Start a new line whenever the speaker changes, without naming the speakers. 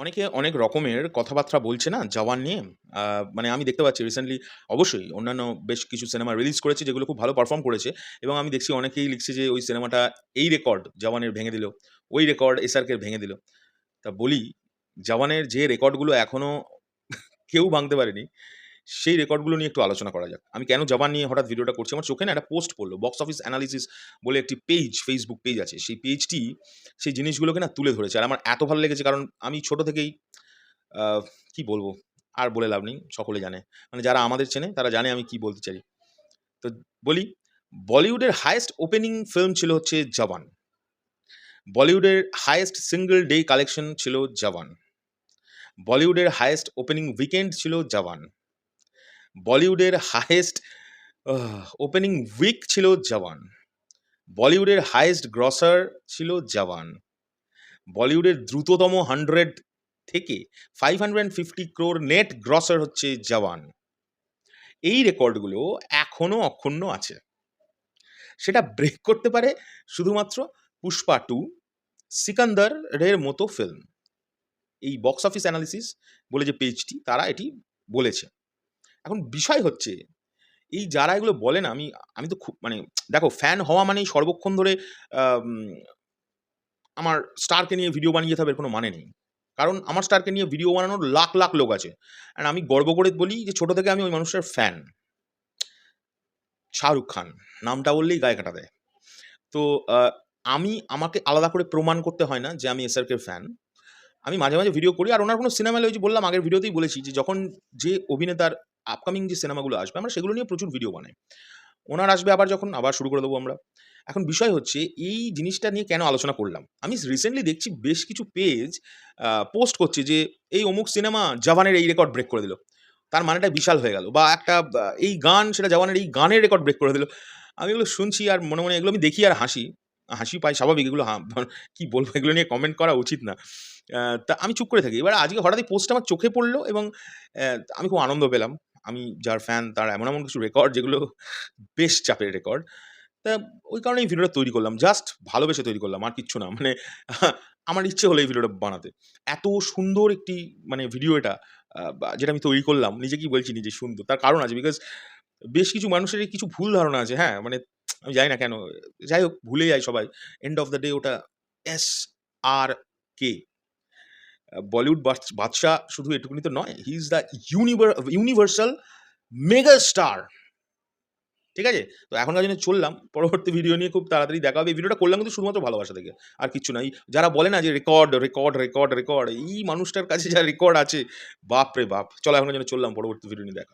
অনেকে অনেক রকমের কথাবার্তা বলছে না 'জওয়ান' নিয়ে। মানে আমি দেখতে পাচ্ছি রিসেন্টলি অবশ্যই অন্যান্য বেশ কিছু সিনেমা রিলিজ করেছে যেগুলো খুব ভালো পারফর্ম করেছে এবং আমি দেখছি অনেকেই লিখছে যে ওই সিনেমাটা এই রেকর্ড 'জওয়ানের' ভেঙে দিল, ওই রেকর্ড 'এসআরকের' ভেঙে দিল। তা বলি 'জওয়ানের' যে রেকর্ডগুলো এখনও কেউ ভাঙতে পারেনি, সেই রেকর্ডগুলো নিয়ে একটু আলোচনা করা যাক। আমি কেন 'জওয়ান' নিয়ে হঠাৎ ভিডিওটা করছি, আমার চোখে না একটা পোস্ট পড়ল। বক্স অফিস অ্যানালিসিস বলে একটি পেজ, ফেসবুক পেজ আছে। সেই পেজটি সেই জিনিসগুলোকে না তুলে ধরেছে। আর আমার এত ভালো লেগেছে কারণ আমি ছোট থেকেই কি বলব আর বলে লাভ নেই। সকলে জানে। মানে যারা আমাদের চেনে তারা জানে আমি কি বলতে চাই। তো বলি, বলিউডের হাইয়েস্ট ওপেনিং ফিল্ম ছিল হচ্ছে 'জওয়ান'। বলিউডের হাইয়েস্ট সিঙ্গল ডে কালেকশন ছিল 'জওয়ান'। বলিউডের হাইয়েস্ট ওপেনিং উইকেন্ড ছিল 'জওয়ান'। বলিউডের হাইয়েস্ট ওপেনিং উইক ছিল 'জওয়ান'। বলিউডের হাইয়েস্ট গ্রসার ছিল 'জওয়ান'। বলিউডের দ্রুততম 100 থেকে 550 ক্রোর নেট গ্রসার হচ্ছে 'জওয়ান'। এই রেকর্ডগুলো এখনও অক্ষুণ্ণ আছে। সেটা ব্রেক করতে পারে শুধুমাত্র 'পুষ্পা 2', 'সিকান্দার' এর মতো ফিল্ম। এই বক্স অফিস অ্যানালিসিস বলে যে পেজটি তারা এটি বলেছে। এখন বিষয় হচ্ছে এই যারা এগুলো বলে না আমি আমি তো খুব মানে দেখো ফ্যান হওয়া মানেই সর্বক্ষণ ধরে আমার স্টারকে নিয়ে ভিডিও বানিয়ে যেতে হবে কোনো মানে নেই। কারণ আমার স্টারকে নিয়ে ভিডিও বানানোর লাখ, লাখ লোক আছে। অ্যান্ড আমি গর্ব করে বলি যে ছোট থেকে আমি ওই মানুষের ফ্যান। শাহরুখ খান। নামটা বললেই গায়ে কাটা দেয়। তো আমি আমাকে আলাদা করে প্রমাণ করতে হয় না যে আমি এসআরকের ফ্যান। আমি মাঝে, মাঝে ভিডিও করি। আর ওনার কোনো সিনেমা এলে ওই যে বললাম আগের ভিডিওতেই বলেছি যে যখন যে অভিনেতার আপকামিং যে সিনেমাগুলো আসবে আমরা সেগুলো নিয়ে প্রচুর ভিডিও বানাই। ওনার আসবে আবার যখন আবার শুরু করে দেবো আমরা। এখন বিষয় হচ্ছে এই জিনিসটা নিয়ে কেন আলোচনা করলাম? আমি রিসেন্টলি দেখছি বেশ কিছু পেজ পোস্ট করছে যে এই অমুক সিনেমা 'জওয়ানের' এই রেকর্ড ব্রেক করে দিল। তার মানেটা বিশাল হয়ে গেল। বা একটা এই গান সেটা 'জওয়ানের' এই গানের রেকর্ড ব্রেক করে দিল। আমি এগুলো শুনছি আর মনে, মনে এগুলো আমি দেখি আর হাসি। হাসি পাই স্বাভাবিক এগুলো কি বলব এগুলো নিয়ে কমেন্ট করা উচিত না। তা আমি চুপ করে থাকি। এবার আজকে হঠাৎ এই পোস্টটা আমার চোখে পড়ল এবং আমি খুব আনন্দ পেলাম। আমি যার ফ্যান তার এমন, এমন কিছু রেকর্ড যেগুলো বেশ চাপের রেকর্ড। তা ওই কারণে এই ভিডিওটা তৈরি করলাম। জাস্ট ভালোবেসে তৈরি করলাম। আর কিচ্ছু না। মানে আমার ইচ্ছে হলো এই ভিডিওটা বানাতে। এত সুন্দর একটি মানে ভিডিও এটা যেটা আমি তৈরি করলাম নিজেকেই বলছি নিজে সুন্দর। তার কারণ আছে বিকজ বেশ কিছু মানুষেরই কিছু ভুল ধারণা আছে, হ্যাঁ? মানে আমি জানি না কেন। যাই হোক ভুলে যায় সবাই। এন্ড অফ দ্য ডে ওটা এস আর আ বলিউড বাদশাহ বাদশা শুধু এটুকুনি তো নয়। হি ইজ দ্য ইউনিভার ইউনিভার্সাল মেগা স্টার। ঠিক আছে? তো এখনকার জন্য চললাম। পরবর্তী ভিডিও নিয়ে খুব তাড়াতাড়ি দেখা হবে। ভিডিওটা করলাম কিন্তু শুধুমাত্র ভালোবাসা থেকে। আর কিছু নাই যারা বলে না যে রেকর্ড, রেকর্ড, রেকর্ড, রেকর্ড এই মানুষটার কাছে যা রেকর্ড আছে বাপ রে বাপ! চলো এখনকার জন্য চললাম পরবর্তী ভিডিও নিয়ে দেখা